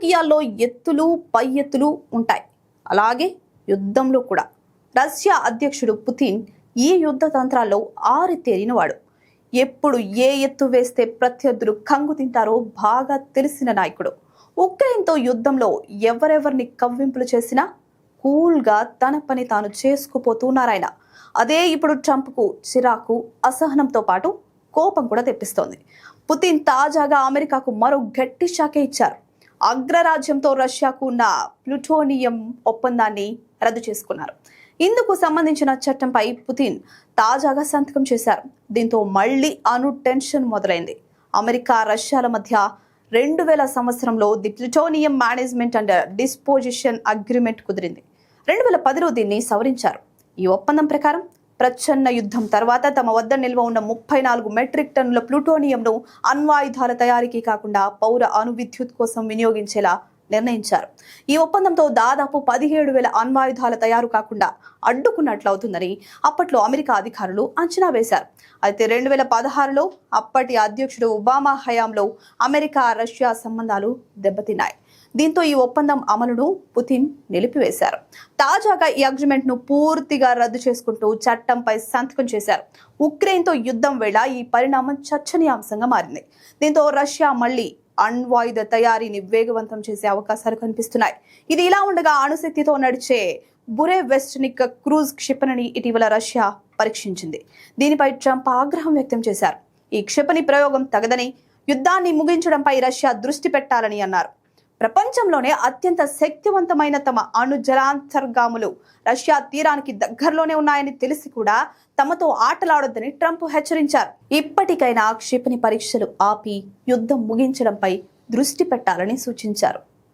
రాజకీయాల్లో ఎత్తులు పై ఎత్తులు ఉంటాయి. అలాగే యుద్ధంలో కూడా. రష్యా అధ్యక్షుడు పుతిన్ ఈ యుద్ధ తంత్రాల్లో ఆరితేరినవాడు ఎప్పుడు ఏ ఎత్తు వేస్తే ప్రత్యర్థులు కంగు తింటారో బాగా తెలిసిన నాయకుడు. ఉక్రెయిన్తో యుద్ధంలో ఎవరెవరిని కవ్వింపులు చేసినా కూల్గా తన పని తాను చేసుకుపోతున్నారాయన. అదే ఇప్పుడు ట్రంప్కు చిరాకు అసహనంతో పాటు కోపం కూడా తెప్పిస్తోంది. పుతిన్ తాజాగా అమెరికాకు మరో గట్టి షాకే ఇచ్చారు. అగ్రరాజ్యంతో రష్యాకు ఉన్న ప్లుటోనియం ఒప్పందాన్ని రద్దు చేసుకున్నారు. ఇందుకు సంబంధించిన చట్టంపై పుతిన్ తాజాగా సంతకం చేశారు. దీంతో మళ్ళీ అను టెన్షన్ మొదలైంది. అమెరికా రష్యాల మధ్య రెండు వేల సంవత్సరంలో the plutonium management and disposition agreement కుదిరింది. రెండు వేల పదిలో దీన్ని సవరించారు. ఈ ఒప్పందం ప్రకారం ప్రచ్ఛన్న యుద్ధం తర్వాత తమ వద్ద నిల్వ ఉన్న ముప్పై నాలుగు మెట్రిక్ టన్నుల ప్లూటోనియంను అణ్వాయుధాల తయారీకి కాకుండా పౌర అణు విద్యుత్ కోసం వినియోగించేలా నిర్ణయించారు. ఈ ఒప్పందంతో దాదాపు పదిహేడు వేల అణ్వాయుధాల తయారు కాకుండా అడ్డుకున్నట్లవుతుందని అప్పట్లో అమెరికా అధికారులు అంచనా వేశారు. అయితే రెండు వేల పదహారులో అప్పటి అధ్యక్షుడు ఒబామా హయాంలో అమెరికా రష్యా సంబంధాలు దెబ్బతిన్నాయి. దీంతో ఈ ఒప్పందం అమలును పుతిన్ నిలిపివేశారు. తాజాగా ఈ అగ్రిమెంట్ను పూర్తిగా రద్దు చేసుకుంటూ చట్టంపై సంతకం చేశారు. ఉక్రెయిన్తో యుద్ధం వేళ ఈ పరిణామం చర్చనీయాంశంగా మారింది. దీంతో రష్యా మళ్ళీ అణ్వాయుధ తయారీని వేగవంతం చేసే అవకాశాలు కనిపిస్తున్నాయి. ఇది ఇలా ఉండగా అణుశక్తితో నడిచే బురే వెస్ట్నిక్ క్రూజ్ క్షిపణిని ఇటీవల రష్యా పరీక్షించింది. దీనిపై ట్రంప్ ఆగ్రహం వ్యక్తం చేశారు. ఈ క్షిపణి ప్రయోగం తగదని యుద్ధాన్ని ముగించడంపై రష్యా దృష్టి పెట్టాలని అన్నారు. ప్రపంచంలోనే అత్యంత శక్తివంతమైన తమ అణు జలాంతర్గాములు రష్యా తీరానికి దగ్గరలోనే ఉన్నాయని తెలిసి కూడా తమతో ఆటలాడొద్దని ట్రంప్ హెచ్చరించారు. ఇప్పటికైనా క్షిపణి పరీక్షలు ఆపి యుద్ధం ముగించడంపై దృష్టి పెట్టాలని సూచించారు.